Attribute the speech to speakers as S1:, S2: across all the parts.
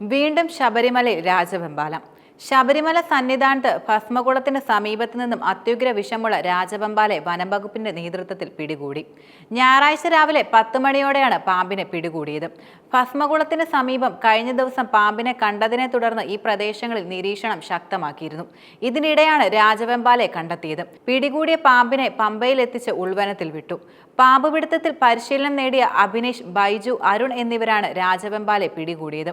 S1: വീണ്ടും ശബരിമല രാജവെമ്പാലം. ശബരിമല സന്നിധാനത്ത് ഭസ്മകുളത്തിന് സമീപത്തു നിന്നും അത്യുഗ്ര വിഷമുള്ള രാജവെമ്പാലെ വനംവകുപ്പിന്റെ നേതൃത്വത്തിൽ പിടികൂടി. ഞായറാഴ്ച രാവിലെ പത്ത് മണിയോടെയാണ് പാമ്പിനെ പിടികൂടിയത്. ഭസ്മകുളത്തിന് സമീപം കഴിഞ്ഞ ദിവസം പാമ്പിനെ കണ്ടതിനെ തുടർന്ന് ഈ പ്രദേശങ്ങളിൽ നിരീക്ഷണം ശക്തമാക്കിയിരുന്നു. ഇതിനിടെയാണ് രാജവെമ്പാലെ കണ്ടെത്തിയത്. പിടികൂടിയ പാമ്പിനെ പമ്പയിൽ എത്തിച്ച് ഉൾവനത്തിൽ വിട്ടു. പാമ്പ് പിടുത്തത്തിൽ പരിശീലനം നേടിയ അഭിനേഷ് ബൈജു അരുൺ എന്നിവരാണ് രാജവെമ്പാലെ പിടികൂടിയത്.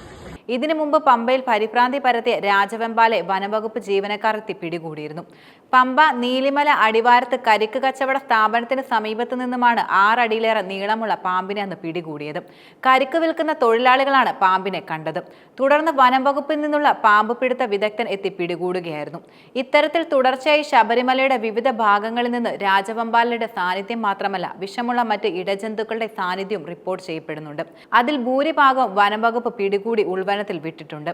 S1: ഇതിനു മുമ്പ് പമ്പയിൽ പരിഭ്രാന്തി പരത്തിയ രാജവെമ്പാലെ വനവകുപ്പ് ജീവനക്കാർ എത്തി പിടികൂടിയിരുന്നു. പമ്പ നീലിമല അടിവാരത്ത് കരിക്ക് കച്ചവട സ്ഥാപനത്തിന് സമീപത്തു നിന്നുമാണ് ആറടിയിലേറെ നീളമുള്ള പാമ്പിനെ അന്ന് പിടികൂടിയത്. കരിക്ക് വിൽക്കുന്ന തൊഴിലാളികളാണ് പാമ്പിനെ കണ്ടത്. തുടർന്ന് വനംവകുപ്പിൽ നിന്നുള്ള പാമ്പ് പിടുത്ത വിദഗ്ധൻ എത്തി പിടികൂടുകയായിരുന്നു. ഇത്തരത്തിൽ തുടർച്ചയായി ശബരിമലയുടെ വിവിധ ഭാഗങ്ങളിൽ നിന്ന് രാജവെമ്പാലയുടെ സാന്നിധ്യം മാത്രമല്ല വിഷമുള്ള മറ്റ് ഇടജന്തുക്കളുടെ സാന്നിധ്യവും റിപ്പോർട്ട് ചെയ്യപ്പെടുന്നുണ്ട്. അതിൽ ഭൂരിഭാഗം വനംവകുപ്പ് പിടികൂടി വനത്തിൽ വിട്ടിട്ടുണ്ട്